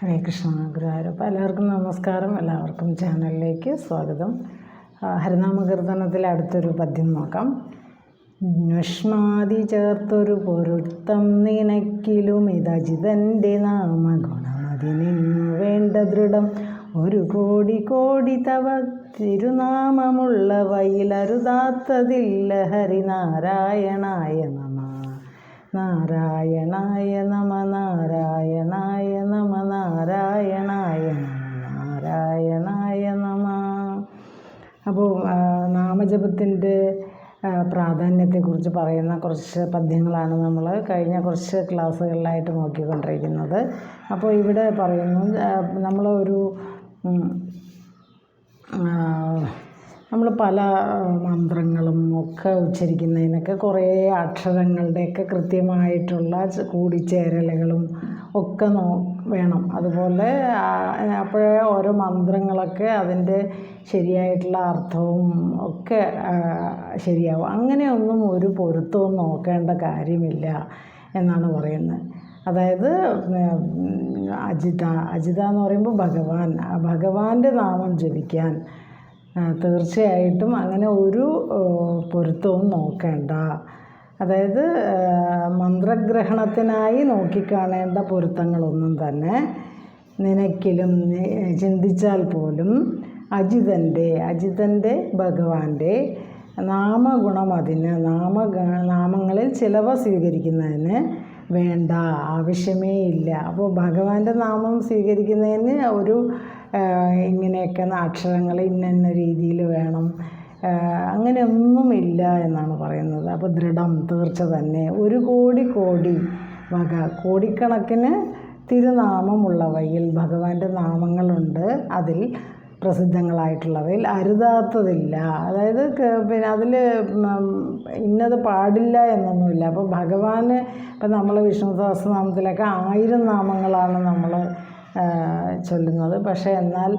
ഹരേ കൃഷ്ണ ഗുരുവായൂരപ്പ. എല്ലാവർക്കും നമസ്കാരം. എല്ലാവർക്കും ചാനലിലേക്ക് സ്വാഗതം. ഹരിനാമകീർത്തനത്തിൽ അടുത്തൊരു പദ്യം നോക്കാം. നുഷ്മാതി ചേർത്തൊരു പൊരുത്തം നിനക്കിലും ഇതജിതന്റെ നാമഗുണമതിനിന്നു വേണ്ട ദൃഢം. ഒരു കോടി കോടി തവ തിരുനാമമുള്ള വയിലരുതാത്തതില്ല ഹരിനാരായണായ നാരായണായ നമ നാരായണായ നമ നാരായണായ നാരായണായ നമ. അപ്പോൾ നാമജപത്തിന്റെ പ്രാധാന്യത്തെക്കുറിച്ച് പറയുന്ന കുറച്ച് പദ്യങ്ങളാണ് നമ്മൾ കഴിഞ്ഞ കുറച്ച് ക്ലാസ്സുകളിലായിട്ട് നോക്കിക്കൊണ്ടിരിക്കുന്നത്. അപ്പോൾ ഇവിടെ പറയുന്നു നമ്മൾ ഒരു നമ്മൾ പല മന്ത്രങ്ങളും ഒക്കെ ഉച്ചരിക്കുന്നതിനൊക്കെ കുറേ അക്ഷരങ്ങളുടെയൊക്കെ കൃത്യമായിട്ടുള്ള കൂടിച്ചേരലുകളും ഒക്കെ നോ വേണം. അതുപോലെ അപ്പോഴേ ഓരോ മന്ത്രങ്ങളൊക്കെ അതിന്റെ ശരിയായിട്ടുള്ള അർത്ഥവും ഒക്കെ ശരിയാവും. അങ്ങനെയൊന്നും ഒരു പൊരുത്തവും നോക്കേണ്ട കാര്യമില്ല എന്നാണ് പറയുന്നത്. അതായത് അജിത അജിത എന്ന് പറയുമ്പോൾ ഭഗവാൻ ഭഗവാന്റെ നാമം ജപിക്കാൻ തീർച്ചയായിട്ടും അങ്ങനെ ഒരു പൊരുത്തവും നോക്കേണ്ട. അതായത് മന്ത്രഗ്രഹണത്തിനായി നോക്കിക്കാണേണ്ട പൊരുത്തങ്ങളൊന്നും തന്നെ നിനക്കിലും ചിന്തിച്ചാൽ പോലും അജിതന്റെ അജിതന്റെ ഭഗവാന്റെ നാമഗുണം അതിന് നാമ നാമങ്ങളിൽ ചിലവ സ്വീകരിക്കുന്നതിന് വേണ്ട ആവശ്യമേ ഇല്ല. അപ്പോൾ ഭഗവാന്റെ നാമം സ്വീകരിക്കുന്നതിന് ഒരു ഇങ്ങനെയൊക്കെ അക്ഷരങ്ങൾ ഇന്ന രീതിയിൽ വേണം. അങ്ങനെയൊന്നും അങ്ങനെയൊന്നുമില്ല എന്നാണ് പറയുന്നത്. അപ്പോൾ ദൃഢം തീർച്ച തന്നെ. ഒരു കോടി കോടി വക കോടിക്കണക്കിന് തിരുനാമമുള്ളവയിൽ ഭഗവാന്റെ നാമങ്ങളുണ്ട്. അതിൽ പ്രസിദ്ധങ്ങളായിട്ടുള്ളവയിൽ അരുതാത്തതില്ല. അതായത് പിന്നെ അതിൽ ഇന്നത് പാടില്ല എന്നൊന്നുമില്ല. അപ്പോൾ ഭഗവാന് ഇപ്പം നമ്മൾ വിഷ്ണു സഹസ്രനാമത്തിലൊക്കെ ആയിരം നാമങ്ങളാണ് നമ്മൾ ചൊല്ലുന്നത്. പക്ഷേ എന്നാൽ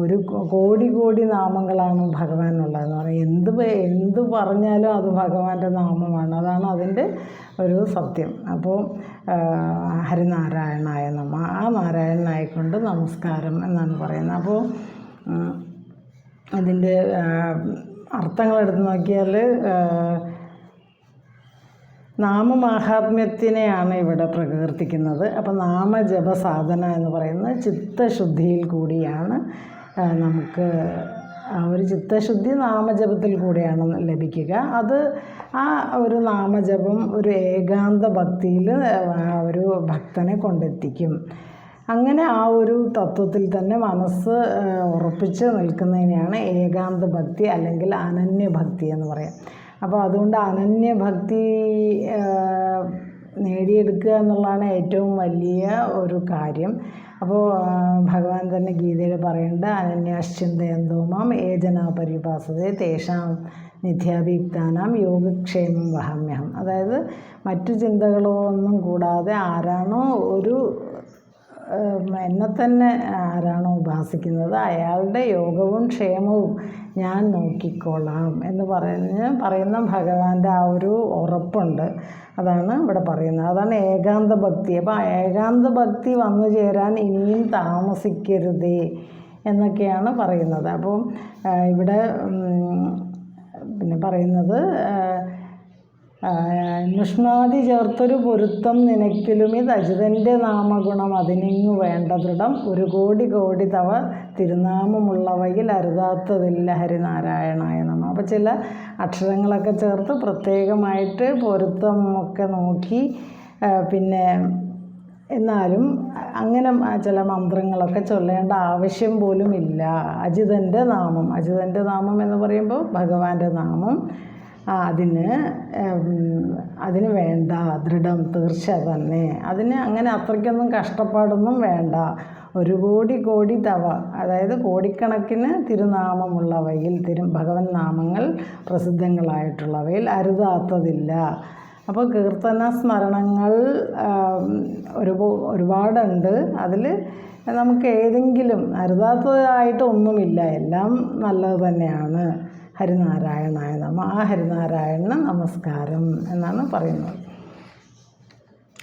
ഒരു കോടി കോടി നാമങ്ങളാണ് ഭഗവാനുള്ളതെന്ന് പറയും. എന്ത് എന്ത് പറഞ്ഞാലും അത് ഭഗവാന്റെ നാമമാണ്. അതാണ് അതിന്റെ ഒരു സത്യം. അപ്പോൾ ഹരിനാരായണായ നമ ആ നാരായണനായിക്കൊണ്ട് നമസ്കാരം എന്നാണ് പറയുന്നത്. അപ്പോൾ അതിന്റെ അർത്ഥങ്ങളെടുത്ത് നോക്കിയാൽ നാമമാഹാത്മ്യത്തിനെയാണ് ഇവിടെ പ്രകീർത്തിക്കുന്നത്. അപ്പോൾ നാമജപ സാധന എന്ന് പറയുന്നത് ചിത്തശുദ്ധിയിൽ കൂടിയാണ് നമുക്ക് ആ ഒരു ചിത്തശുദ്ധി നാമജപത്തിൽ കൂടെയാണ് ലഭിക്കുക. അത് ആ ഒരു നാമജപം ഒരു ഏകാന്ത ഭക്തിയിൽ ഒരു ഭക്തനെ കൊണ്ടെത്തിക്കും. അങ്ങനെ ആ ഒരു തത്വത്തിൽ തന്നെ മനസ്സ് ഉറപ്പിച്ച് നിൽക്കുന്നതിനെയാണ് ഏകാന്ത ഭക്തി അല്ലെങ്കിൽ അനന്യഭക്തി എന്ന് പറയാം. അപ്പോൾ അതുകൊണ്ട് അനന്യഭക്തി നേടിയെടുക്കുക എന്നുള്ളതാണ് ഏറ്റവും വലിയ ഒരു കാര്യം. അപ്പോൾ ഭഗവാൻ തന്നെ ഗീതയിൽ പറയേണ്ട അനന്യാശ്ചിന്തയന്തോമാം ഏജനാ പരിഭാസത തേഷാം നിത്യാഭിയുക്താനാം യോഗക്ഷേമം വഹമ്യഹം. അതായത് മറ്റു ചിന്തകളോ ഒന്നും കൂടാതെ ആരാണോ ഒരു എന്നെ തന്നെ ആരാണോ ഉപാസിക്കുന്നത് അയാളുടെ യോഗവും ക്ഷേമവും ഞാൻ നോക്കിക്കോളാം എന്ന് പറഞ്ഞ് പറയുന്ന ഭഗവാന്റെ ആ ഒരു ഉറപ്പുണ്ട്. അതാണ് ഇവിടെ പറയുന്നത്. അതാണ് ഏകാന്ത ഭക്തി. അപ്പോൾ ഏകാന്ത ഭക്തി വന്നു ചേരാൻ ഇനിയും താമസിക്കരുതേ എന്നൊക്കെയാണ് പറയുന്നത്. അപ്പം ഇവിടെ പിന്നെ പറയുന്നത് ആ, നുഷ്ണാദി ചേർത്തൊരു പൊരുത്തം നിനക്കിലും ഇത് അജിതന്റെ നാമഗുണം അതിനിങ്ങു വേണ്ട ദൃഢം. ഒരു കോടി കോടി തവ തിരുനാമമുള്ളവയിൽ അരുതാത്തതില്ല ഹരിനാരായണായ നമ. അപ്പോൾ ചില അക്ഷരങ്ങളൊക്കെ ചേർത്ത് പ്രത്യേകമായിട്ട് പൊരുത്തം ഒക്കെ നോക്കി പിന്നെ എന്നാലും അങ്ങനെ ചില മന്ത്രങ്ങളൊക്കെ ചൊല്ലേണ്ട ആവശ്യം പോലും ഇല്ല. അജിതന്റെ നാമം അജിതന്റെ നാമം എന്ന് പറയുമ്പോൾ ഭഗവാന്റെ നാമം. അതിന് അതിന് വേണ്ട ദൃഢം തീർച്ച തന്നെ. അതിന് അങ്ങനെ അത്രയ്ക്കൊന്നും കഷ്ടപ്പാടൊന്നും വേണ്ട. ഒരു കോടി കോടി തവ. അതായത് കോടിക്കണക്കിന് തിരുനാമമുള്ളവയിൽ തിരു ഭഗവൻ നാമങ്ങൾ പ്രസിദ്ധങ്ങളായിട്ടുള്ളവയിൽ അരുതാത്തതില്ല. അപ്പോൾ കീർത്തന സ്മരണങ്ങൾ ഒരു ഒരുപാടുണ്ട്. അതിൽ നമുക്ക് ഏതെങ്കിലും അരുതാത്തതായിട്ട് ഒന്നുമില്ല. എല്ലാം നല്ലത് തന്നെയാണ്. ഹരിനാരായണായ നമ. ആ ഹരിനാരായണന് നമസ്കാരം എന്നാണ് പറയുന്നത്.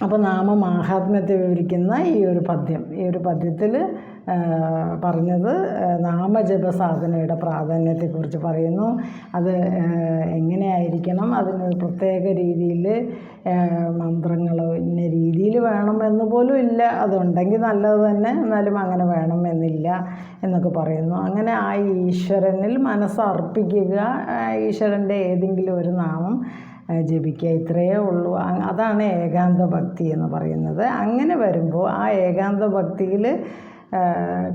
അപ്പോൾ നാമമാഹാത്മ്യത്തെ വിവരിക്കുന്ന ഈ ഒരു പദ്യം. ഈ ഒരു പദ്യത്തിൽ പറഞ്ഞത് ആ, നാമജപ സാധനയുടെ പ്രാധാന്യത്തെക്കുറിച്ച് പറയുന്നു. അത് എങ്ങനെയായിരിക്കണം? അതിന് പ്രത്യേക രീതിയിൽ മന്ത്രങ്ങൾ ഇന്ന രീതിയിൽ വേണമെന്ന് പോലും ഇല്ല. അതുണ്ടെങ്കിൽ നല്ലത് തന്നെ. എന്നാലും അങ്ങനെ വേണമെന്നില്ല എന്നൊക്കെ പറയുന്നു. അങ്ങനെ ആ ഈശ്വരനിൽ മനസ്സർപ്പിക്കുക ഈശ്വരന്റെ ഏതെങ്കിലും ഒരു നാമം ജപിക്കുക. ഇത്രയേ ഉള്ളൂ. അതാണ് ഏകാന്ത ഭക്തി എന്ന് പറയുന്നത്. അങ്ങനെ വരുമ്പോൾ ആ ഏകാന്ത ഭക്തിയിൽ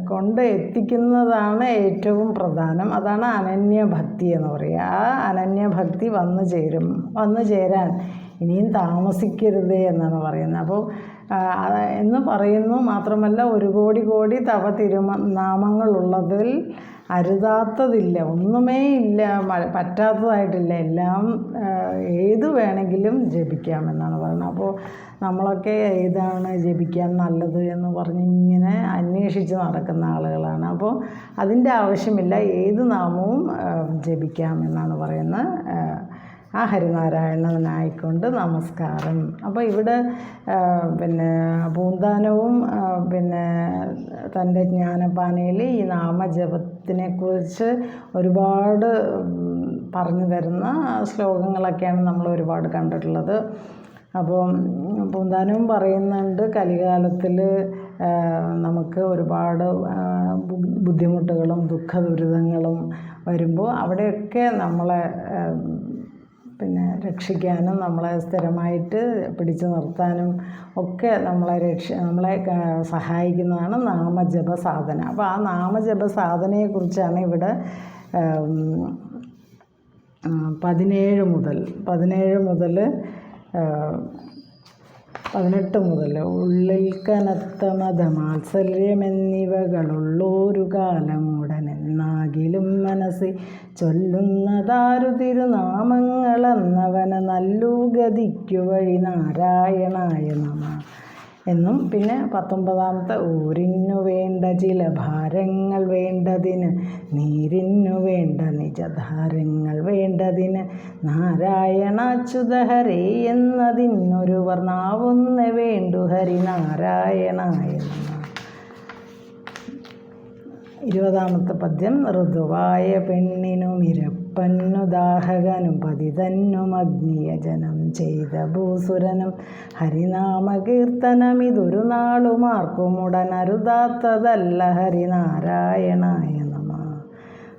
കൊണ്ട് എത്തിക്കുന്നതാണ് ഏറ്റവും പ്രധാനം. അതാണ് അനന്യഭക്തി എന്ന് പറയുക. ആ അനന്യഭക്തി വന്നു ചേരും. വന്നു ചേരാൻ ഇനിയും താമസിക്കരുത് എന്നാണ് പറയുന്നത്. അപ്പോൾ എന്ന് പറയുന്നു മാത്രമല്ല ഒരു കോടി കോടി തവ തിരുമ നാമങ്ങളുള്ളതിൽ അരുതാത്തതില്ല ഒന്നുമേ ഇല്ല പറ്റാത്തതായിട്ടില്ല. എല്ലാം ഏത് വേണമെങ്കിലും ജപിക്കാമെന്നാണ് പറയുന്നത്. അപ്പോൾ നമ്മളൊക്കെ ഏതാണ് ജപിക്കാൻ നല്ലത് എന്ന് പറഞ്ഞ് ഇങ്ങനെ അന്വേഷിച്ച് നടക്കുന്ന ആളുകളാണ്. അപ്പോൾ അതിന്റെ ആവശ്യമില്ല ഏത് നാമവും ജപിക്കാമെന്നാണ് പറയുന്നത്. ആ, ഹരിനാരായണ ഹരിനാരായണനായിക്കൊണ്ട് നമസ്കാരം. അപ്പോൾ ഇവിടെ പിന്നെ പൂന്താനവും പിന്നെ തന്റെ ജ്ഞാനപാനയിൽ ഈ നാമജപത്തിനെക്കുറിച്ച് ഒരുപാട് പറഞ്ഞു തരുന്ന ശ്ലോകങ്ങളൊക്കെയാണ് നമ്മൾ ഒരുപാട് കണ്ടിട്ടുള്ളത്. അപ്പോൾ പൂന്താനവും പറയുന്നുണ്ട് കലികാലത്തിൽ നമുക്ക് ഒരുപാട് ബുദ്ധിമുട്ടുകളും ദുഃഖ ദുരിതങ്ങളും വരുമ്പോൾ അവിടെയൊക്കെ നമ്മളെ പിന്നെ രക്ഷിക്കാനും നമ്മളെ സ്ഥിരമായിട്ട് പിടിച്ചു നിർത്താനും ഒക്കെ നമ്മളെ രക്ഷ നമ്മളെ സഹായിക്കുന്നതാണ് നാമജപ സാധന അപ്പോൾ ആ നാമജപ സാധനയെക്കുറിച്ചാണ് ഇവിടെ പതിനേഴ് മുതൽ പതിനേഴ് മുതൽ പതിനെട്ട് മുതൽ. ഉള്ളിൽ കനത്ത മതമാത്സര്യമെന്നിവകളുള്ളൊരു കാലമുടനെന്നാകിലും മനസ്സിൽ ചൊല്ലുന്നതാരു തിരുനാമങ്ങളെന്നവന നല്ലു ഗതിക്കു വഴി നാരായണായ നമ. എന്നും പിന്നെ പത്തൊമ്പതാമത്തെ ഊരിനു വേണ്ട ചില ഭാരങ്ങൾ വേണ്ടതിന് നീരിനു വേണ്ട നിജധാരങ്ങൾ വേണ്ടതിന് നാരായണാച്യുതഹരേ എന്നതിനൊരു വർണാവുന്ന വേണ്ടു ഹരി നാരായണായ ഇരുപതാമത്തെ പദ്യം ഋതുവായ പെണ്ണിനും ഇരപ്പന്നു ദാഹകനും പതിതന്നും അഗ്നിയജനം ചെയ്ത ഭൂസുരനും ഹരിനാമകീർത്തനം ഇതൊരു നാളുമാർക്കുമുടനരുതാത്തതല്ല ഹരിനാരായണായ നമ.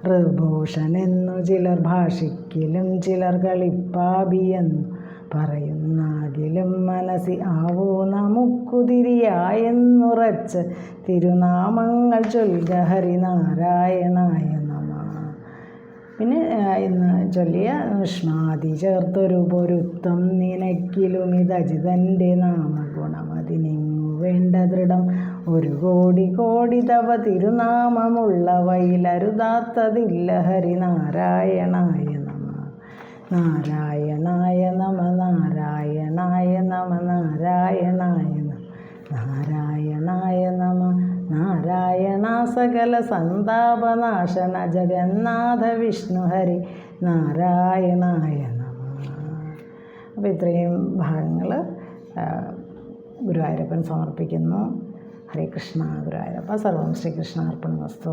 ഋഭൂഷണെന്നു ചിലർ ഭാഷിക്കലും ചിലർ കളിപ്പാബിയെന്നു പറയുന്നാകിലും മനസ്സി ആവോ നമുക്കുതിരിയായെന്നുറച്ച് തിരുനാമങ്ങൾ ചൊൽക ഹരിനാരായണായ നമ. പിന്നെ ഇന്ന് ചൊല്ലിയ ഉഷ്ണാദി ചേർത്തൊരു പൊരുത്തം നിനക്കിലും ഇതജിതന്റെ നാമഗുണമതിനിങ്ങു വേണ്ട ദൃഢം. ഒരു കോടി കോടി തവ തിരുനാമമുള്ളവയിലരുതാത്തതില്ല ഹരിനാരായണായ നമ. നാരായണായ നമ നാരായണായ നമ നാരായണായ നമ. നാരായണായ നമ നാരായണ സകല സന്താപനാശന ജഗന്നാഥ വിഷ്ണു ഹരി നാരായണായ നമ അപ്പോൾ ഇത്രയും ഭാഗങ്ങൾ ഗുരുവായൂരപ്പൻ സമർപ്പിക്കുന്നു. ഹരേ കൃഷ്ണ ഗുരുവായൂരപ്പ. സർവം ശ്രീകൃഷ്ണ അർപ്പണ വസ്തു